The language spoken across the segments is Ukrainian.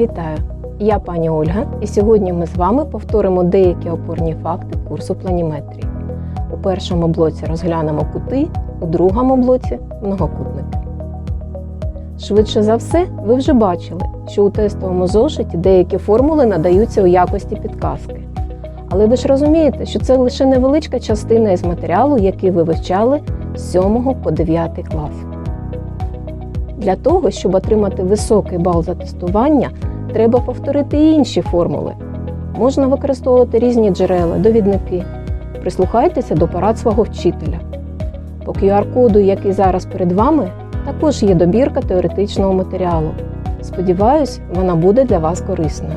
Вітаю! Я пані Ольга, і сьогодні ми з вами повторимо деякі опорні факти курсу планіметрії. У першому блоці розглянемо кути, у другому блоці многокутники. Швидше за все, ви вже бачили, що у тестовому зошиті деякі формули надаються у якості підказки. Але ви ж розумієте, що це лише невеличка частина із матеріалу, який ви вивчали з 7 по 9 клас. Для того, щоб отримати високий бал за тестування, треба повторити і інші формули. Можна використовувати різні джерела, довідники. Прислухайтеся до порад свого вчителя. По QR-коду, який зараз перед вами, також є добірка теоретичного матеріалу. Сподіваюсь, вона буде для вас корисною.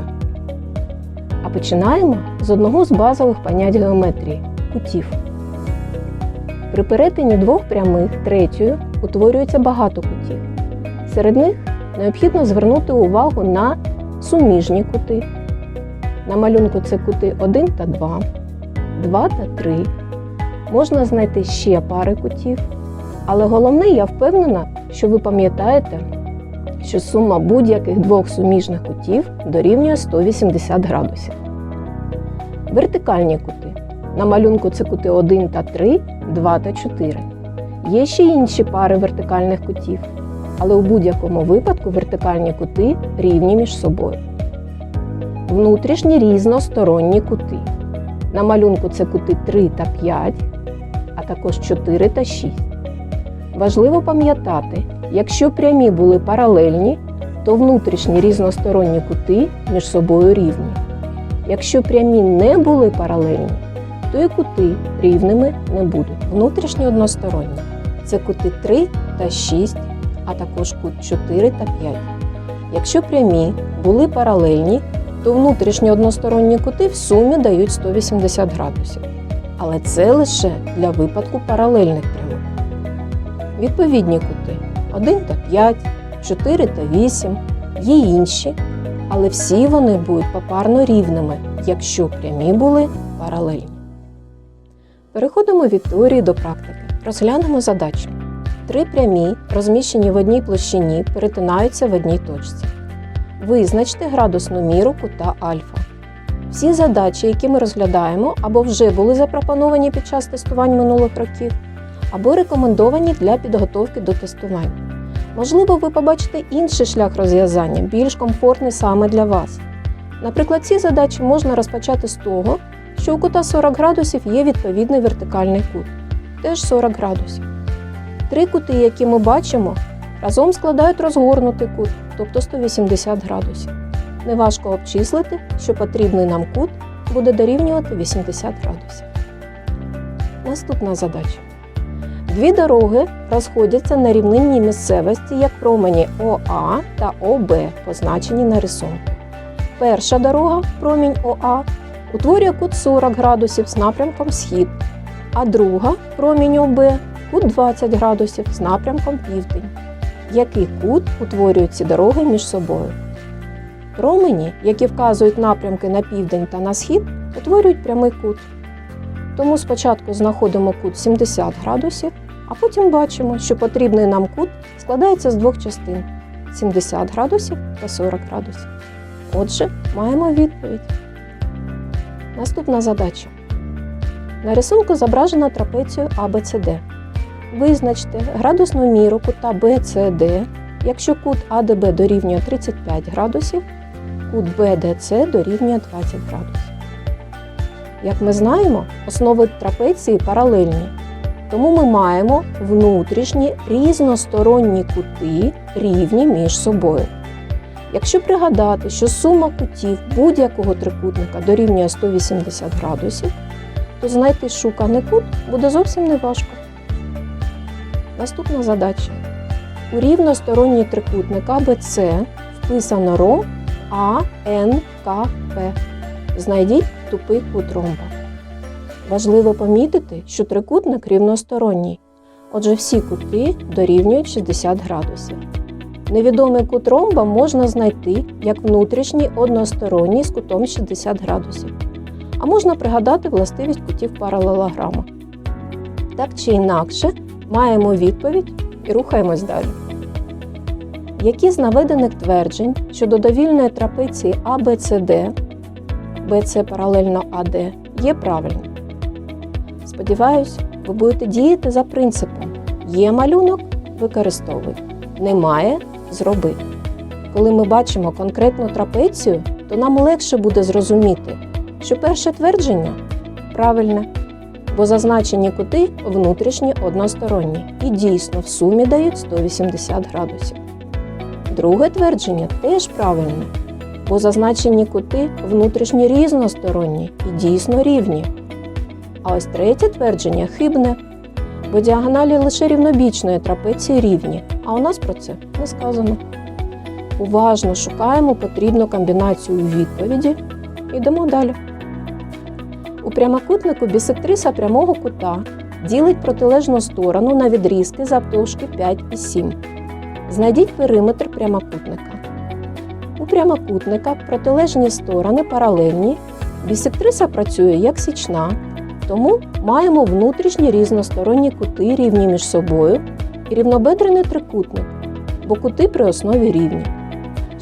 А починаємо з одного з базових понять геометрії кутів. При перетині двох прямих третьою утворюється багато кутів. Серед них необхідно звернути увагу на суміжні кути. На малюнку це кути 1 та 2, 2 та 3. Можна знайти ще пари кутів. Але головне, я впевнена, що ви пам'ятаєте, що сума будь-яких двох суміжних кутів дорівнює 180 градусів. Вертикальні кути. На малюнку це кути 1 та 3, 2 та 4. Є ще інші пари вертикальних кутів, але у будь-якому випадку вертикальні кути рівні між собою. Внутрішні різносторонні кути. На малюнку це кути 3 та 5, а також 4 та 6. Важливо пам'ятати, якщо прямі були паралельні, то внутрішні різносторонні кути між собою рівні. Якщо прямі не були паралельні, то і кути рівними не будуть. Внутрішні односторонні це кути 3 та 6, а також кут 4 та 5. Якщо прямі були паралельні, то внутрішні односторонні кути в сумі дають 180 градусів. Але це лише для випадку паралельних прямих. Відповідні кути 1 та 5, 4 та 8, є інші, але всі вони будуть попарно рівними, якщо прямі були паралельні. Переходимо від теорії до практики. Розглянемо задачу. Три прямі, розміщені в одній площині, перетинаються в одній точці. Визначте градусну міру кута альфа. Всі задачі, які ми розглядаємо, або вже були запропоновані під час тестувань минулих років, або рекомендовані для підготовки до тестувань. Можливо, ви побачите інший шлях розв'язання, більш комфортний саме для вас. Наприклад, ці задачі можна розпочати з того, що у кута 40 градусів є відповідний вертикальний кут, теж 40 градусів. Три кути, які ми бачимо, разом складають розгорнутий кут, тобто 180 градусів. Неважко обчислити, що потрібний нам кут буде дорівнювати 80 градусів. Наступна задача. Дві дороги розходяться на рівнинній місцевості як промені ОА та ОБ, позначені на рисунку. Перша дорога, промінь ОА, утворює кут 40 градусів з напрямком схід, а друга промінь ОБ кут 20 градусів з напрямком південь. Який кут утворюють ці дороги між собою? Промені, які вказують напрямки на південь та на схід, утворюють прямий кут. Тому спочатку знаходимо кут 70 градусів, а потім бачимо, що потрібний нам кут складається з двох частин 70 градусів та 40 градусів. Отже, маємо відповідь. Наступна задача. На рисунку зображена трапецію ABCD. Визначте градусну міру кута BCD, якщо кут АДБ дорівнює 35 градусів, кут BDC дорівнює 20 градусів. Як ми знаємо, основи трапеції паралельні, тому ми маємо внутрішні різносторонні кути рівні між собою. Якщо пригадати, що сума кутів будь-якого трикутника дорівнює 180 градусів, то знайти шуканий кут буде зовсім неважко. Наступна задача. У рівносторонній трикутник АБЦ вписано ро АНКП. Знайдіть тупий кут ромба. Важливо помітити, що трикутник рівносторонній, отже всі кути дорівнюють 60 градусів. Невідомий кут ромба можна знайти як внутрішній односторонній з кутом 60 градусів. А можна пригадати властивість кутів паралелограма. Так чи інакше, маємо відповідь і рухаємось далі. Які з наведених тверджень щодо довільної трапеції ABCD, BC паралельно AD, є правильним? Сподіваюсь, ви будете діяти за принципом є малюнок використовуй, немає зроби. Коли ми бачимо конкретну трапецію, то нам легше буде зрозуміти, що перше твердження правильне, бо зазначені кути внутрішні односторонні і дійсно в сумі дають 180 градусів. Друге твердження теж правильне, бо зазначені кути внутрішні різносторонні і дійсно рівні. А ось третє твердження хибне, бо діагоналі лише рівнобічної трапеції рівні, а у нас про це не сказано. Уважно шукаємо потрібну комбінацію у відповіді. Йдемо далі. У прямокутнику бісектриса прямого кута ділить протилежну сторону на відрізки завтовшки 5 і 7. Знайдіть периметр прямокутника. У прямокутника протилежні сторони паралельні. Бісектриса працює як січна, тому маємо внутрішні різносторонні кути рівні між собою і рівнобедрений трикутник, бо кути при основі рівні.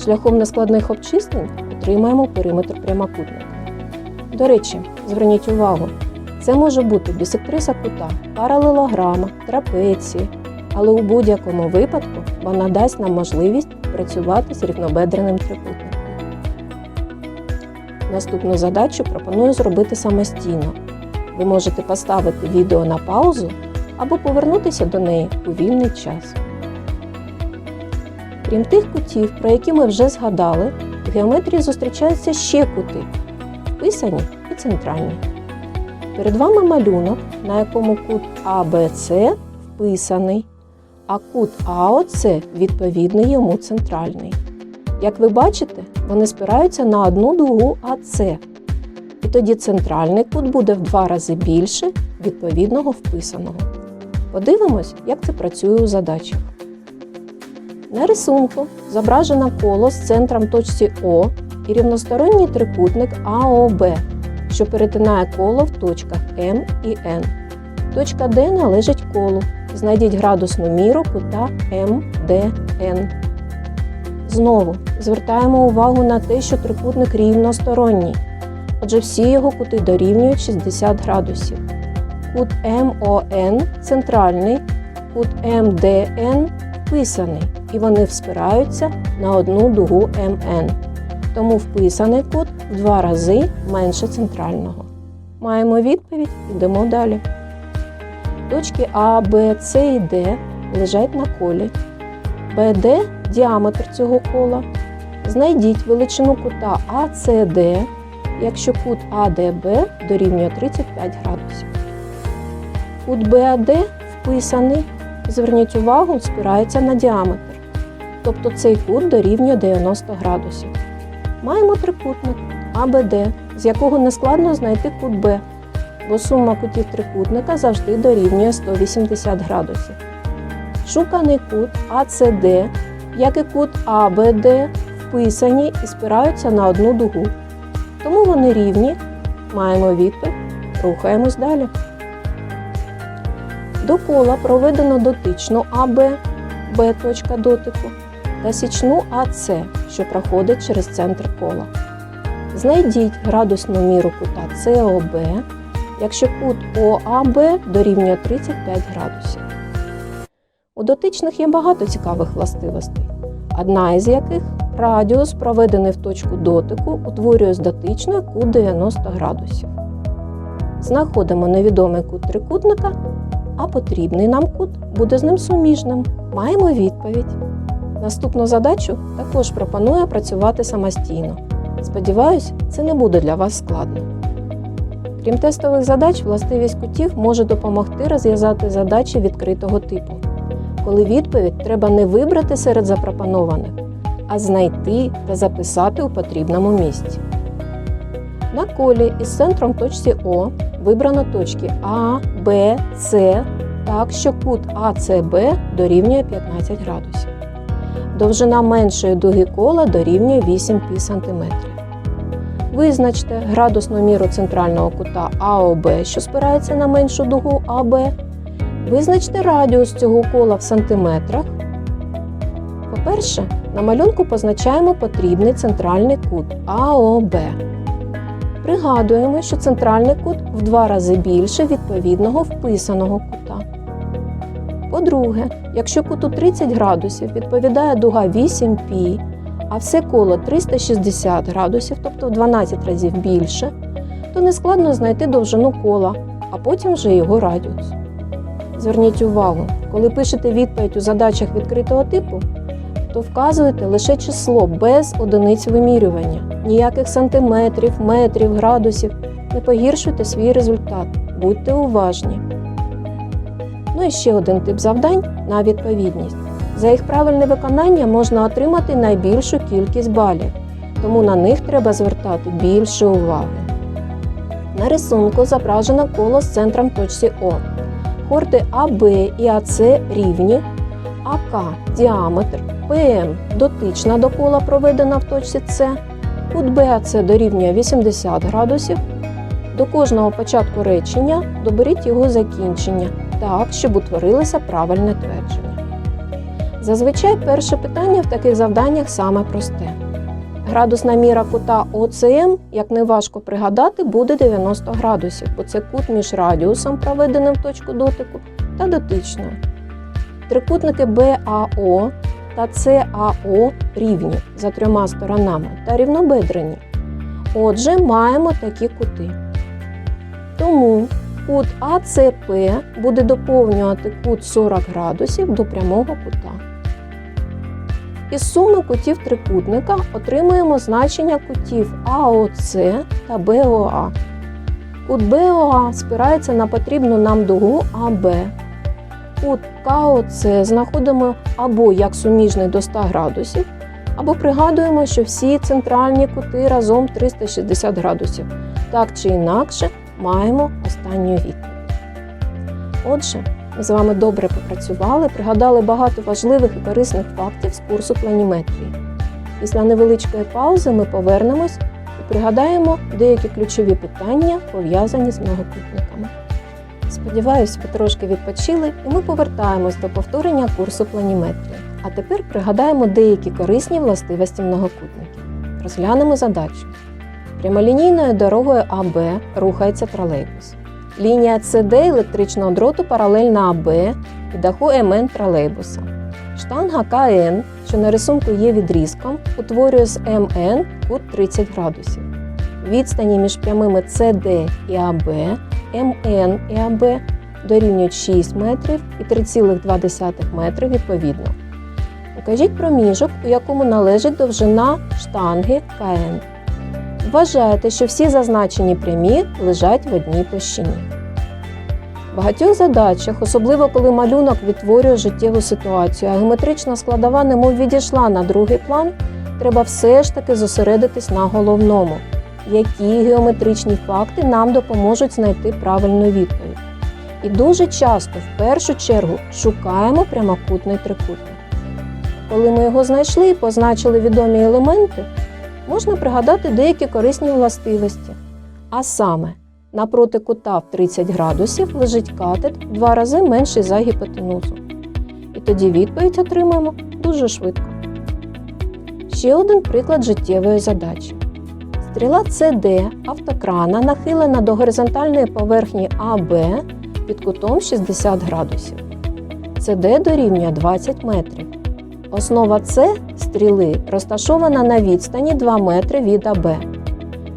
Шляхом нескладних обчислень отримаємо периметр прямокутника. До речі, зверніть увагу, це може бути бісектриса кута, паралелограма, трапеції, але у будь-якому випадку вона дасть нам можливість працювати з рівнобедреним трикутником. Наступну задачу пропоную зробити самостійно. Ви можете поставити відео на паузу або повернутися до неї у вільний час. Крім тих кутів, про які ми вже згадали, в геометрії зустрічаються ще кути вписані і центральні. Перед вами малюнок, на якому кут АБЦ вписаний, а кут АОЦ відповідний йому центральний. Як ви бачите, вони спираються на одну дугу АЦ. І тоді центральний кут буде в два рази більше відповідного вписаного. Подивимось, як це працює у задачах. На рисунку зображено коло з центром точці О і рівносторонній трикутник АОБ, що перетинає коло в точках М і Н. Точка Д належить колу. Знайдіть градусну міру кута МДН. Знову звертаємо увагу на те, що трикутник рівносторонній. Отже, всі його кути дорівнюють 60 градусів. Кут МОН центральний, кут МДН вписаний, і вони вспираються на одну дугу МН. Тому вписаний кут в два рази менше центрального. Маємо відповідь, йдемо далі. Точки А, Б, С і Д лежать на колі. БД діаметр цього кола. Знайдіть величину кута АЦД, якщо кут АДБ дорівнює 35 градусів. Кут БАД вписаний, зверніть увагу, спирається на діаметр. Тобто цей кут дорівнює 90 градусів. Маємо трикутник АБД, з якого нескладно знайти кут Б, бо сума кутів трикутника завжди дорівнює 180 градусів. Шуканий кут АЦД, як і кут АБД, вписані і спираються на одну дугу. Тому вони рівні. Маємо відповідь. Рухаємось далі. До кола проведено дотичну АБ, Б точка дотику та січну АЦ, що проходить через центр кола. Знайдіть градусну міру кута СОБ, якщо кут ОАБ дорівнює 35 градусів. У дотичних є багато цікавих властивостей, одна із яких радіус, проведений в точку дотику, утворює з дотичною кут 90 градусів. Знаходимо невідомий кут трикутника, а потрібний нам кут буде з ним суміжним. Маємо відповідь. Наступну задачу також пропоную працювати самостійно. Сподіваюсь, це не буде для вас складно. Крім тестових задач, властивість кутів може допомогти розв'язати задачі відкритого типу, коли відповідь треба не вибрати серед запропонованих, а знайти та записати у потрібному місці. На колі із центром точці О вибрано точки А, Б, С так, що кут АЦБ дорівнює 15 градусів. Довжина меншої дуги кола дорівнює 8 пі см. Визначте градусну міру центрального кута АОБ, що спирається на меншу дугу АБ. Визначте радіус цього кола в сантиметрах. По-перше, на малюнку позначаємо потрібний центральний кут АОБ. Пригадуємо, що центральний кут в два рази більше відповідного вписаного кута. По-друге, якщо куту 30 градусів відповідає дуга 8π, а все коло 360 градусів, тобто в 12 разів більше, то нескладно знайти довжину кола, а потім вже його радіус. Зверніть увагу, коли пишете відповідь у задачах відкритого типу, то вказуєте лише число без одиниць вимірювання, ніяких сантиметрів, метрів, градусів. Не погіршуйте свій результат, будьте уважні. Ну і ще один тип завдань на відповідність. За їх правильне виконання можна отримати найбільшу кількість балів, тому на них треба звертати більше уваги. На рисунку зображено коло з центром точці О. Хорди АБ і АЦ рівні, АК діаметр, ПМ дотична до кола проведена в точці С, кут БАЦ дорівнює 80 градусів. До кожного початку речення доберіть його закінчення так, щоб утворилося правильне твердження. Зазвичай перше питання в таких завданнях саме просте. Градусна міра кута ОЦМ, як не важко пригадати, буде 90 градусів, бо це кут між радіусом, проведеним в точку дотику, та дотичною. Трикутники БАО та САО рівні за трьома сторонами та рівнобедрені. Отже, маємо такі кути. Тому кут АЦП буде доповнювати кут 40 градусів до прямого кута. Із суми кутів трикутника отримуємо значення кутів АОЦ та БОА. Кут БОА спирається на потрібну нам дугу АБ. Кут КОЦ знаходимо або як суміжний до 100 градусів, або пригадуємо, що всі центральні кути разом 360 градусів. Так чи інакше маємо останню відповідь. Отже, ми з вами добре попрацювали, пригадали багато важливих і корисних фактів з курсу планіметрії. Після невеличкої паузи ми повернемось і пригадаємо деякі ключові питання, пов'язані з многокутниками. Сподіваюсь, ви трошки відпочили, і ми повертаємось до повторення курсу планіметрії. А тепер пригадаємо деякі корисні властивості многокутників. Розглянемо задачу. Прямолінійною дорогою АБ рухається тролейбус. Лінія СД електричного дроту паралельна АБ і даху МН тролейбуса. Штанга КН, що на рисунку є відрізком, утворює з МН кут 30 градусів. Відстані між прямими СД і АБ, МН і АБ дорівнюють 6 метрів і 3,2 метри відповідно. Укажіть проміжок, у якому належить довжина штанги КН. Вважаєте, що всі зазначені прямі лежать в одній площині. В багатьох задачах, особливо коли малюнок відтворює життєву ситуацію, а геометрична складова немов відійшла на другий план, треба все ж таки зосередитись на головному, які геометричні факти нам допоможуть знайти правильну відповідь. І дуже часто, в першу чергу, шукаємо прямокутний трикутник. Коли ми його знайшли і позначили відомі елементи, можна пригадати деякі корисні властивості. А саме, напроти кута в 30 градусів лежить катет в два рази менший за гіпотенузу. І тоді відповідь отримаємо дуже швидко. Ще один приклад життєвої задачі. Стріла CD автокрана нахилена до горизонтальної поверхні АБ під кутом 60 градусів. CD дорівнює 20 метрів. Основа С стріли розташована на відстані 2 метри від АБ.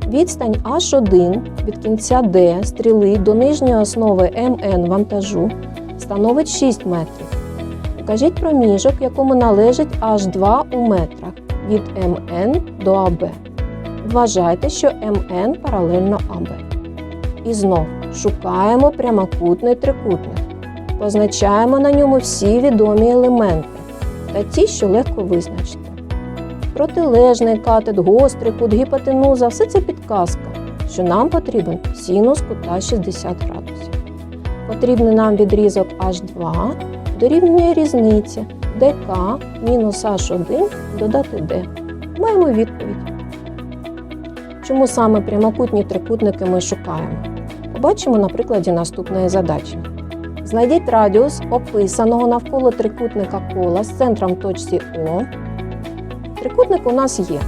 Відстань H1 від кінця D стріли до нижньої основи МН вантажу становить 6 метрів. Укажіть проміжок, якому належить H2 у метрах від МН до АБ. Вважайте, що МН паралельно АБ. І знов шукаємо прямокутний трикутник. Позначаємо на ньому всі відомі елементи та ті, що легко визначити. Протилежний катет, гострий кут, гіпотенуза все це підказка, що нам потрібен синус кута 60 градусів. Потрібний нам відрізок H2 дорівнює різниці ДК мінус H1 додати D. Маємо відповідь. Чому саме прямокутні трикутники ми шукаємо? Побачимо на прикладі наступної задачі. Знайдіть радіус описаного навколо трикутника кола з центром точці О. Трикутник у нас є.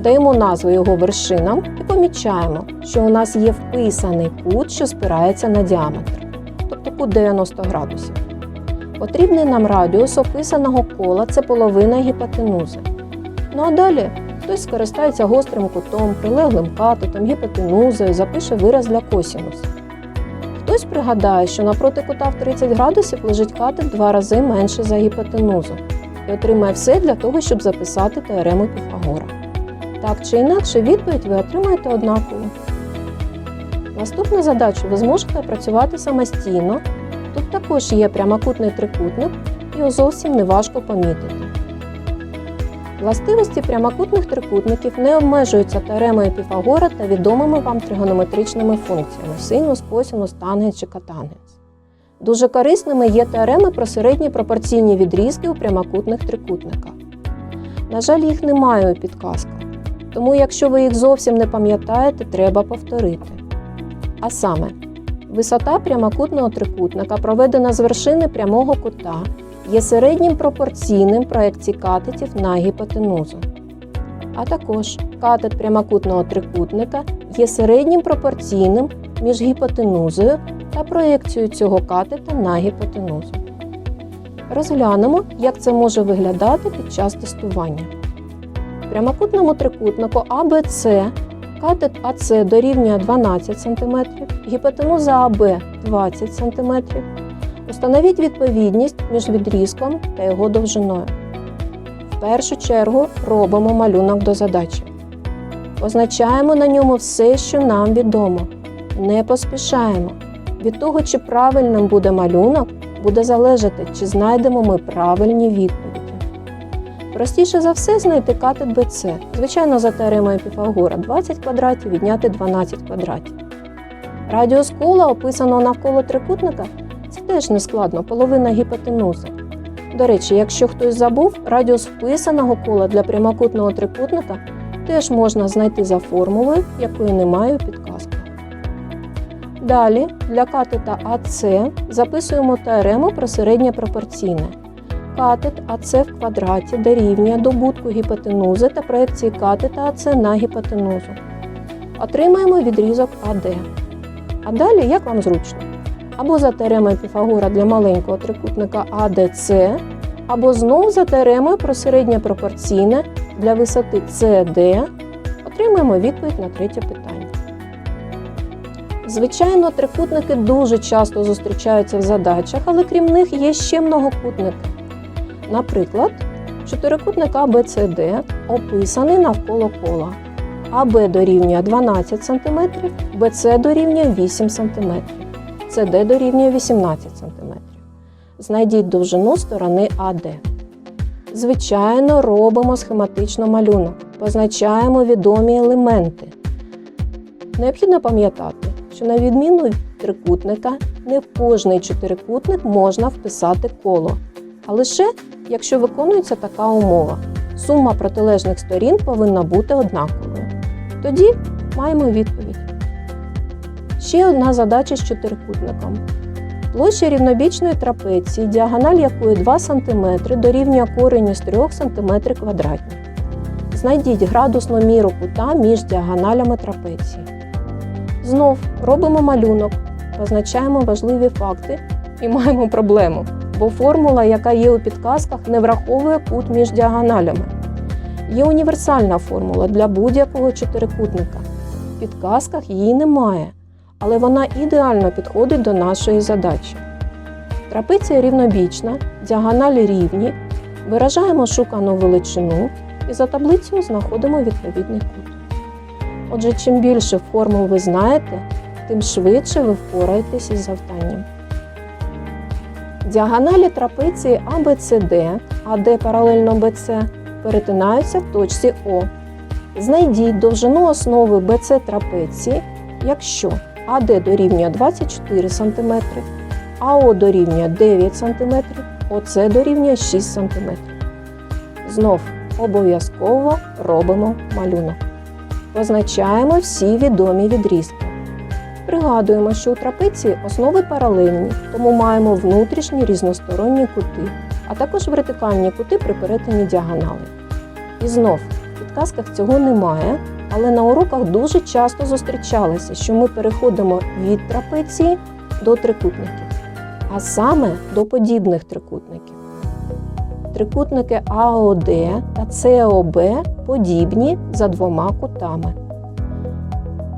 Даємо назву його вершинам і помічаємо, що у нас є вписаний кут, що спирається на діаметр, тобто кут 90 градусів. Потрібний нам радіус описаного кола це половина гіпотенузи. Ну а далі хтось скористається гострим кутом, прилеглим катетом, гіпотенузою, запише вираз для косінусу. Хтось пригадає, що напроти кута в 30 градусів лежить катет два рази менше за гіпотенузу і отримає все для того, щоб записати теорему Піфагора. Так чи інакше, відповідь ви отримаєте однаково. Наступну задачу ви зможете опрацювати самостійно. Тут також є прямокутний трикутник, його зовсім не важко помітити. Властивості прямокутних трикутників не обмежуються теоремою Піфагора та відомими вам тригонометричними функціями синус, косинус, тангенс чи катангенс. Дуже корисними є теореми про середні пропорційні відрізки у прямокутних трикутниках. На жаль, їх немає у підказках, тому якщо ви їх зовсім не пам'ятаєте, треба повторити. А саме, висота прямокутного трикутника, проведена з вершини прямого кута, є середнім пропорційним проекції катетів на гіпотенузу. А також катет прямокутного трикутника є середнім пропорційним між гіпотенузою та проекцією цього катета на гіпотенузу. Розглянемо, як це може виглядати під час тестування. В прямокутному трикутнику ABC катет АС дорівнює 12 см, гіпотенуза АБ 20 см. Установіть відповідність між відрізком та його довжиною. В першу чергу робимо малюнок до задачі. Позначаємо на ньому все, що нам відомо. Не поспішаємо. Від того, чи правильним буде малюнок, буде залежати, чи знайдемо ми правильні відповіді. Простіше за все знайти катет BC. Звичайно, за теоремою Піфагора 20 квадратів відняти 12 квадратів. Радіус кола, описаного навколо трикутника, теж не складно, половина гіпотенузи. До речі, якщо хтось забув, радіус вписаного кола для прямокутного трикутника теж можна знайти за формулою, якої немає у підказках. Далі для катета АС записуємо теорему про середнє пропорційне. Катет АС в квадраті дорівнює добутку гіпотенузи та проекції катета АС на гіпотенузу. Отримаємо відрізок АД. А далі як вам зручно? Або за теоремою Піфагора для маленького трикутника АДЦ, або знову за теоремою про середнє пропорційне для висоти CD отримаємо відповідь на третє питання. Звичайно, трикутники дуже часто зустрічаються в задачах, але крім них є ще многокутники. Наприклад, чотирикутник ABCD описаний навколо кола. АБ дорівнює 12 см, BC дорівнює 8 см, CD дорівнює 18 см. Знайдіть довжину сторони АД. Звичайно, робимо схематично малюнок, позначаємо відомі елементи. Необхідно пам'ятати, що на відміну від трикутника, не в кожний чотирикутник можна вписати коло, а лише якщо виконується така умова. Сума протилежних сторін повинна бути однаковою. Тоді маємо відповідь. Ще одна задача з чотирикутником. Площа рівнобічної трапеції, діагональ якої 2 см дорівнює корені з 3 см квадратні. Знайдіть градусну міру кута між діагоналями трапеції. Знов робимо малюнок, позначаємо важливі факти і маємо проблему, бо формула, яка є у підказках, не враховує кут між діагоналями. Є універсальна формула для будь-якого чотирикутника. В підказках її немає, але вона ідеально підходить до нашої задачі. Трапеція рівнобічна, діагоналі рівні, виражаємо шукану величину і за таблицею знаходимо відповідний кут. Отже, чим більше формул ви знаєте, тим швидше ви впораєтесь із завданням. Діагоналі трапеції ABCD, AD паралельно BC, перетинаються в точці О. Знайдіть довжину основи BC трапеції, якщо AD дорівнює 24 см, АО дорівнює 9 см, ОС дорівнює 6 см. Знов обов'язково робимо малюнок. Позначаємо всі відомі відрізки. Пригадуємо, що у трапеції основи паралельні, тому маємо внутрішні різносторонні кути, а також вертикальні кути при перетині діагонали. І знов, в підказках цього немає, але на уроках дуже часто зустрічалося, що ми переходимо від трапеції до трикутників, а саме до подібних трикутників. Трикутники АОД та СОБ подібні за двома кутами.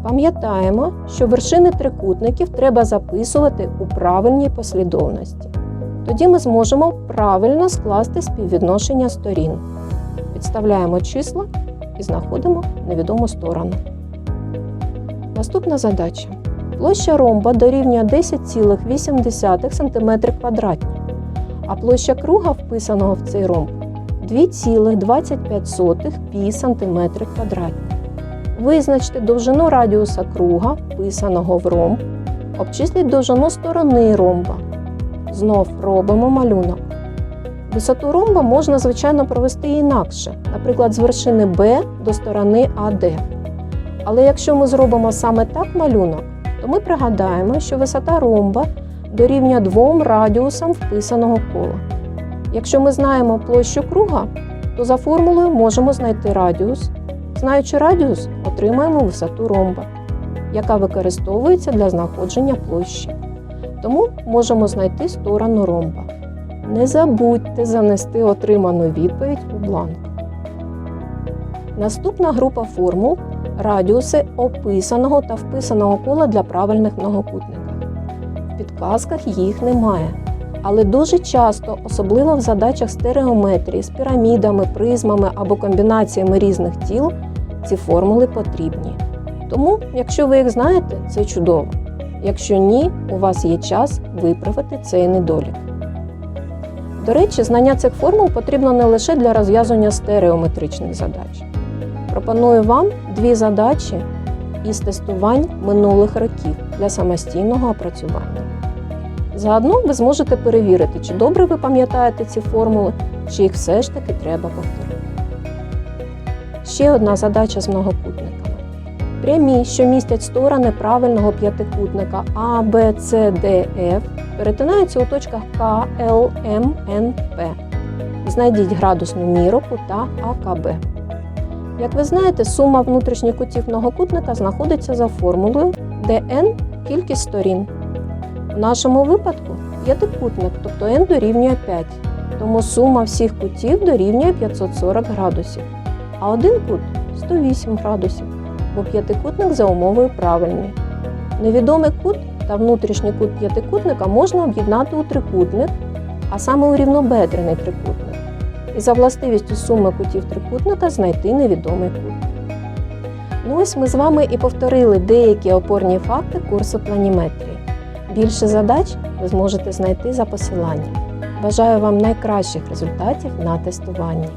Пам'ятаємо, що вершини трикутників треба записувати у правильній послідовності. Тоді ми зможемо правильно скласти співвідношення сторін. Підставляємо числа і знаходимо невідому сторону. Наступна задача. Площа ромба дорівнює 10,8 см квадратні, а площа круга, вписаного в цей ромб, 2,25 пі см квадратні. Визначте довжину радіуса круга, вписаного в ромб. Обчисліть довжину сторони ромба. Знов робимо малюнок. Висоту ромба можна, звичайно, провести інакше, наприклад, з вершини Б до сторони АД. Але якщо ми зробимо саме так малюнок, то ми пригадаємо, що висота ромба дорівнює двом радіусам вписаного кола. Якщо ми знаємо площу круга, то за формулою можемо знайти радіус. Знаючи радіус, отримаємо висоту ромба, яка використовується для знаходження площі. Тому можемо знайти сторону ромба. Не забудьте занести отриману відповідь у бланк. Наступна група формул радіуси описаного та вписаного кола для правильних многокутників. В підказках їх немає. Але дуже часто, особливо в задачах стереометрії з пірамідами, призмами або комбінаціями різних тіл, ці формули потрібні. Тому, якщо ви їх знаєте, це чудово. Якщо ні, у вас є час виправити цей недолік. До речі, знання цих формул потрібно не лише для розв'язування стереометричних задач. Пропоную вам дві задачі із тестувань минулих років для самостійного опрацювання. Заодно ви зможете перевірити, чи добре ви пам'ятаєте ці формули, чи їх все ж таки треба повторити. Ще одна задача з многокутниками. Прямі, що містять сторони правильного п'ятикутника А, Б, С, Д, Ф, перетинаються у точках К, Л, М, Н, П. Знайдіть градусну міру кута АКБ. Як ви знаєте, сума внутрішніх кутів многокутника знаходиться за формулою, n – кількість сторін. В нашому випадку п'ятикутник, тобто n дорівнює 5, тому сума всіх кутів дорівнює 540 градусів, а один кут 108 градусів, бо п'ятикутник за умовою правильний. Невідомий кут та внутрішній кут п'ятикутника можна об'єднати у трикутник, а саме у рівнобедрений трикутник. І за властивістю суми кутів трикутника знайти невідомий кут. Ну ось ми з вами і повторили деякі опорні факти курсу планіметрії. Більше задач ви зможете знайти за посиланням. Бажаю вам найкращих результатів на тестуванні.